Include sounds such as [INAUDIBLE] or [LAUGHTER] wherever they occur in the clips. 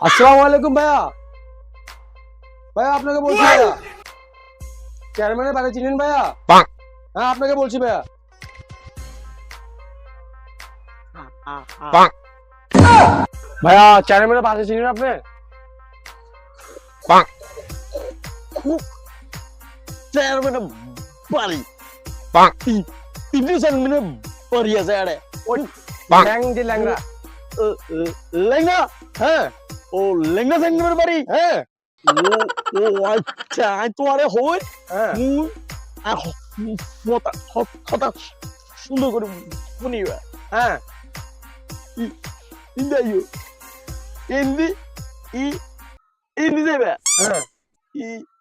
আসসালামু আলাইকুম ভাইয়া। ভাইয়া আপনাকে বলছি ভাইয়া। চেয়ারম্যানের বাড়ি চিনেন ভাইয়া? হ্যাঁ আপনাকে বলছি ভাইয়া। ভাইয়া চেয়ারম্যানের বাসে চিনেন আপনি? চেয়ারম্যানের বাড়ি। তিনটে চেয়ারম্যানের বাড়ি আছে আরে। ওই ল্যাং যে ল্যাংরা ল- ল- হ্যাঁ। ও লেঙ্গা চেয়ারম্যানের বাড়ি হ্যাঁ ও ও আচ্ছা আই তো আরে হই হ্যাঁ মুই আর কথা কথা সুন্দর করে শুনিবা হ্যাঁ ইন্দাইও ইন্দি ই ইন্দি যাবে হ্যাঁ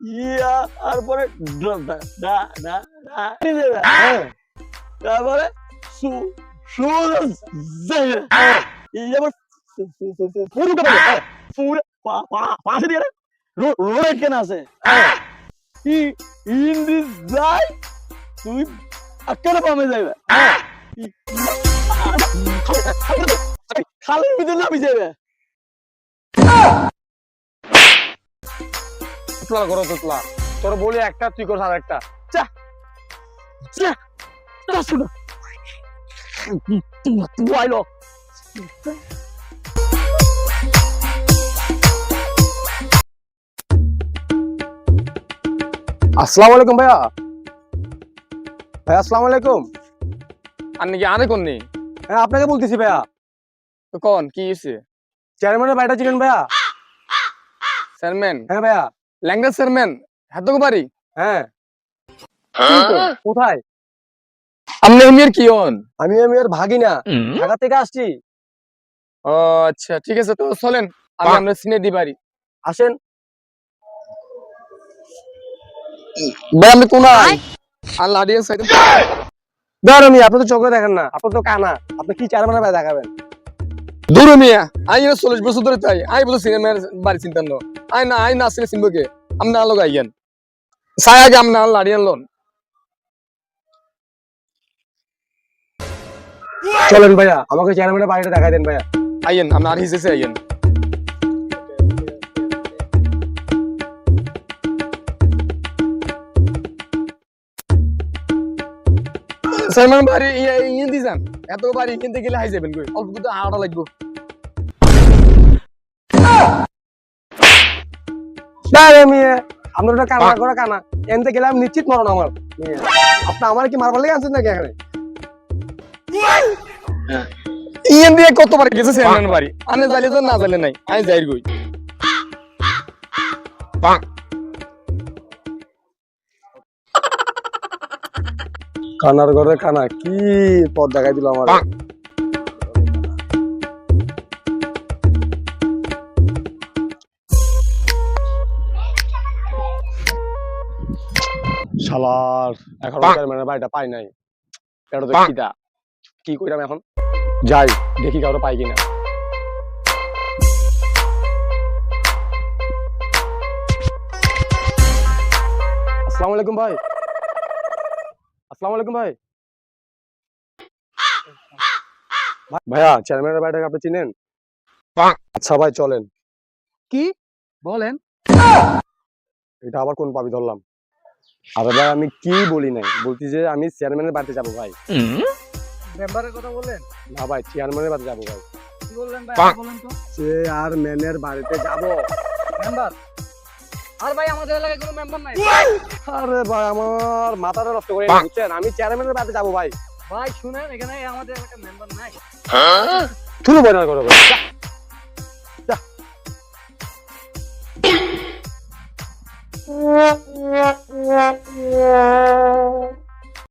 ইয়া আর পরে ডা ডা ডা ডা ডা যাবে হ্যাঁ তারপরে সু সু যাবে এই আবার পাশে দিয়ে রোড কেন আছে। হ্যাঁ। ই যাই তুই আকারে পামে যাবে হ্যাঁ। খালের ভিতরে নামি যাবে তুতলা করো তুতলা তোর বলি একটা তুই করছ আর একটা। যা। তা শুনো। তুই আইলো আসসালামু আলাইকুম ভাইয়া। ভাইয়া আসসালামু আলাইকুম। আর নাকি আনে কোন নেই হ্যাঁ আপনাকে বলতেছি ভাইয়া। তো কোন কি হয়েছে চেয়ারম্যানের বাড়িটা চিনেন ভাইয়া? চেয়ারম্যান? হ্যাঁ ভাইয়া। Language chairman? পারি হ্যাঁ। কোথায়? আপনি এমির কি হন? আমি আমি আর ভাগি না ঢাকা থেকে আসছি। ও আচ্ছা ঠিক আছে তো চলেন। আমি। আমরা চিনে দি পারি আসেন। ভাই আপনি কোন? আর লাডিয়ে সাইড ধর আমি আপনি তো চোখে দেখেন না আপনি তো কানা। আপনি কি চেয়ারম্যানের বাড়ি দেখাবেন? দূর মিয়া আই এর চল্লিশ বছর ধরে তাই আই বলে সিনেমার বাড়ি চিন্তা ন আই না আই না আসলে চিনবো কে? আপনি আলোক আইয়েন সাই আগে আপনি লাড়িয়ান লোন। চলেন ভাইয়া আমাকে চেয়ারম্যানের বাড়িটা দেখাই দেন ভাইয়া। আইয়েন আপনি আর হিসেবে আইয়েন সাইমান বাড়ি ইয়ে ইয়ে দি এত বাড়ি কিনতে গেলে হাই যাবেন কই? অল্প কিন্তু আড়া লাগবো। ওটা কানা করে কানা। এনতে গেলে আমি নিশ্চিত মরণ আমার। আপনি আমার কি মারবার লেগে আনছেন নাকি এখানে? ইয়ে দিয়ে কতবার গেছে সাইমান বাড়ি? আনে জালে তো না জালে নাই। আই যাই গই কানার ঘরে কানা কি পথ দেখাই দিল আমার? বাহ। শালার এখন বাহ। বাড়িটা পাই নাই। এটা তো কিটা কি কইরাম এখন? যাই দেখি কারও পাই কিনা। আসসালামু আলাইকুম ভাই। আসসালামু আলাইকুম ভাই। ভাই- ভাইয়া চেয়ারম্যানের বাড়িটাকে আপনি চিনেন? আচ্ছা ভাই চলেন। কি? বলেন। এটা আবার কোন পাবি ধরলাম? আরে ভাই আমি কি বলি নাই? বলছি যে আমি চেয়ারম্যানের বাড়িতে যাব ভাই। মেম্বারের কথা বললেন না ভাই চেয়ারম্যানের বাড়িতে যাব ভাই। কি বললেন ভাই বলেন তো। চেয়ারম্যানের বাড়িতে যাব। মেম্বার আর ভাই আমাদের এলাকায় কোনো মেম্বার নাই। আরে ভাই আমার মাথাটা নষ্ট করে বুঝছেন আমি চেয়ারম্যানের বাড়িতে যাব ভাই। ভাই শুনেন এখানে আমাদের এলাকায় মেম্বার নাই। শুরু বই না করো ভাই যা। যা। [LAUGHS]